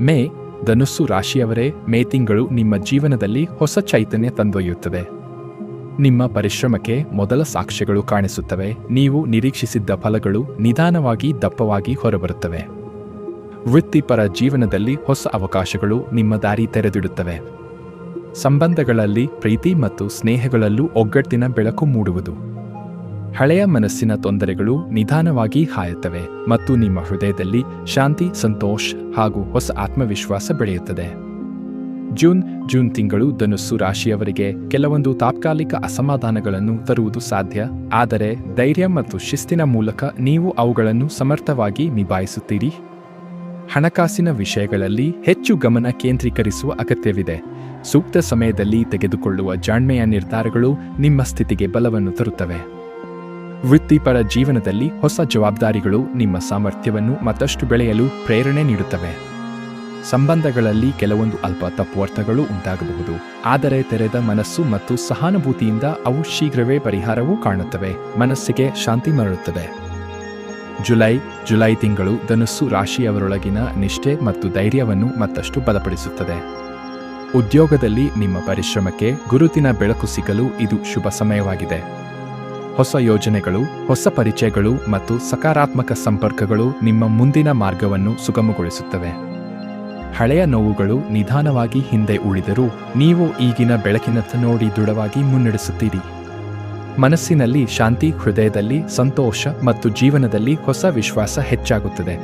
ಮೇ ಧನುಸ್ಸು ರಾಶಿಯವರೇ, ಮೇ ತಿಂಗಳು ನಿಮ್ಮ ಜೀವನದಲ್ಲಿ ಹೊಸ ಚೈತನ್ಯ ತಂದೊಯ್ಯುತ್ತದೆ. ನಿಮ್ಮ ಪರಿಶ್ರಮಕ್ಕೆ ಮೊದಲ ಸಾಕ್ಷ್ಯಗಳು ಕಾಣಿಸುತ್ತವೆ. ನೀವು ನಿರೀಕ್ಷಿಸಿದ್ದ ಫಲಗಳು ನಿಧಾನವಾಗಿ ದಪ್ಪವಾಗಿ ಹೊರಬರುತ್ತವೆ. ವೃತ್ತಿಪರ ಜೀವನದಲ್ಲಿ ಹೊಸ ಅವಕಾಶಗಳು ನಿಮ್ಮ ದಾರಿ ತೆರೆದಿಡುತ್ತವೆ. ಸಂಬಂಧಗಳಲ್ಲಿ ಪ್ರೀತಿ ಮತ್ತು ಸ್ನೇಹಗಳಲ್ಲೂ ಒಗ್ಗಟ್ಟಿನ ಬೆಳಕು ಮೂಡುವುದು. ಹಳೆಯ ಮನಸ್ಸಿನ ತೊಂದರೆಗಳು ನಿಧಾನವಾಗಿ ಹಾಯುತ್ತವೆ ಮತ್ತು ನಿಮ್ಮ ಹೃದಯದಲ್ಲಿ ಶಾಂತಿ, ಸಂತೋಷ ಹಾಗೂ ಹೊಸ ಆತ್ಮವಿಶ್ವಾಸ ಬೆಳೆಯುತ್ತದೆ. ಜೂನ್ ಜೂನ್ ತಿಂಗಳು ಧನುಸ್ಸು ರಾಶಿಯವರಿಗೆ ಕೆಲವೊಂದು ತಾತ್ಕಾಲಿಕ ಅಸಮಾಧಾನಗಳನ್ನು ತರುವುದು ಸಾಧ್ಯ, ಆದರೆ ಧೈರ್ಯ ಮತ್ತು ಶಿಸ್ತಿನ ಮೂಲಕ ನೀವು ಅವುಗಳನ್ನು ಸಮರ್ಥವಾಗಿ ನಿಭಾಯಿಸುತ್ತೀರಿ. ಹಣಕಾಸಿನ ವಿಷಯಗಳಲ್ಲಿ ಹೆಚ್ಚು ಗಮನ ಕೇಂದ್ರೀಕರಿಸುವ ಅಗತ್ಯವಿದೆ. ಸೂಕ್ತ ಸಮಯದಲ್ಲಿ ತೆಗೆದುಕೊಳ್ಳುವ ಜಾಣ್ಮೆಯ ನಿರ್ಧಾರಗಳು ನಿಮ್ಮ ಸ್ಥಿತಿಗೆ ಬಲವನ್ನು ತರುತ್ತವೆ. ವೃತ್ತಿಪರ ಜೀವನದಲ್ಲಿ ಹೊಸ ಜವಾಬ್ದಾರಿಗಳು ನಿಮ್ಮ ಸಾಮರ್ಥ್ಯವನ್ನು ಮತ್ತಷ್ಟು ಬೆಳೆಯಲು ಪ್ರೇರಣೆ ನೀಡುತ್ತವೆ. ಸಂಬಂಧಗಳಲ್ಲಿ ಕೆಲವೊಂದು ಅಲ್ಪ ತಪ್ಪುವರ್ಥಗಳು ಉಂಟಾಗಬಹುದು. ಆದರೆ ತೆರೆದ ಮನಸ್ಸು ಮತ್ತು ಸಹಾನುಭೂತಿಯಿಂದ ಅವು ಶೀಘ್ರವೇ ಪರಿಹಾರವೂ ಕಾಣುತ್ತವೆ. ಮನಸ್ಸಿಗೆ ಶಾಂತಿ ಮರಳುತ್ತದೆ. ಜುಲೈ ಜುಲೈ ತಿಂಗಳು ಧನುಸ್ಸು ರಾಶಿಯವರೊಳಗಿನ ನಿಷ್ಠೆ ಮತ್ತು ಧೈರ್ಯವನ್ನು ಮತ್ತಷ್ಟು ಬಲಪಡಿಸುತ್ತದೆ. ಉದ್ಯೋಗದಲ್ಲಿ ನಿಮ್ಮ ಪರಿಶ್ರಮಕ್ಕೆ ಗುರುತಿನ ಬೆಳಕು ಸಿಗಲು ಇದು ಶುಭ ಸಮಯವಾಗಿದೆ. ಹೊಸ ಯೋಜನೆಗಳು, ಹೊಸ ಪರಿಚಯಗಳು ಮತ್ತು ಸಕಾರಾತ್ಮಕ ಸಂಪರ್ಕಗಳು ನಿಮ್ಮ ಮುಂದಿನ ಮಾರ್ಗವನ್ನು ಸುಗಮಗೊಳಿಸುತ್ತವೆ. ಹಳೆಯ ನೋವುಗಳು ನಿಧಾನವಾಗಿ ಹಿಂದೆ ಉಳಿದರೂ ನೀವು ಈಗಿನ ಬೆಳಕಿನತ್ತ ನೋಡಿ ದೃಢವಾಗಿ ಮುನ್ನಡೆಸುತ್ತೀರಿ. ಮನಸ್ಸಿನಲ್ಲಿ ಶಾಂತಿ, ಹೃದಯದಲ್ಲಿ ಸಂತೋಷ ಮತ್ತು ಜೀವನದಲ್ಲಿ ಹೊಸ ವಿಶ್ವಾಸ ಹೆಚ್ಚಾಗುತ್ತದೆ.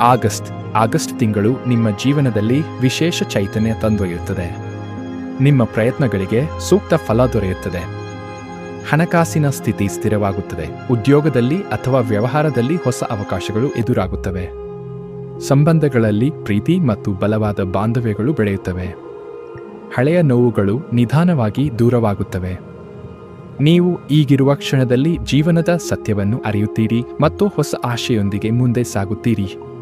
ಆಗಸ್ಟ್ ಆಗಸ್ಟ್ ತಿಂಗಳು ನಿಮ್ಮ ಜೀವನದಲ್ಲಿ ವಿಶೇಷ ಚೈತನ್ಯ ತಂದೊಯ್ಯುತ್ತದೆ. ನಿಮ್ಮ ಪ್ರಯತ್ನಗಳಿಗೆ ಸೂಕ್ತ ಫಲ ದೊರೆಯುತ್ತದೆ. ಹಣಕಾಸಿನ ಸ್ಥಿತಿ ಸ್ಥಿರವಾಗುತ್ತದೆ. ಉದ್ಯೋಗದಲ್ಲಿ ಅಥವಾ ವ್ಯವಹಾರದಲ್ಲಿ ಹೊಸ ಅವಕಾಶಗಳು ಎದುರಾಗುತ್ತವೆ. ಸಂಬಂಧಗಳಲ್ಲಿ ಪ್ರೀತಿ ಮತ್ತು ಬಲವಾದ ಬಾಂಧವ್ಯಗಳು ಬೆಳೆಯುತ್ತವೆ. ಹಳೆಯ ನೋವುಗಳು ನಿಧಾನವಾಗಿ ದೂರವಾಗುತ್ತವೆ. ನೀವು ಈಗಿರುವ ಕ್ಷಣದಲ್ಲಿ ಜೀವನದ ಸತ್ಯವನ್ನು ಅರಿಯುತ್ತೀರಿ ಮತ್ತು ಹೊಸ ಆಶೆಯೊಂದಿಗೆ ಮುಂದೆ ಸಾಗುತ್ತೀರಿ.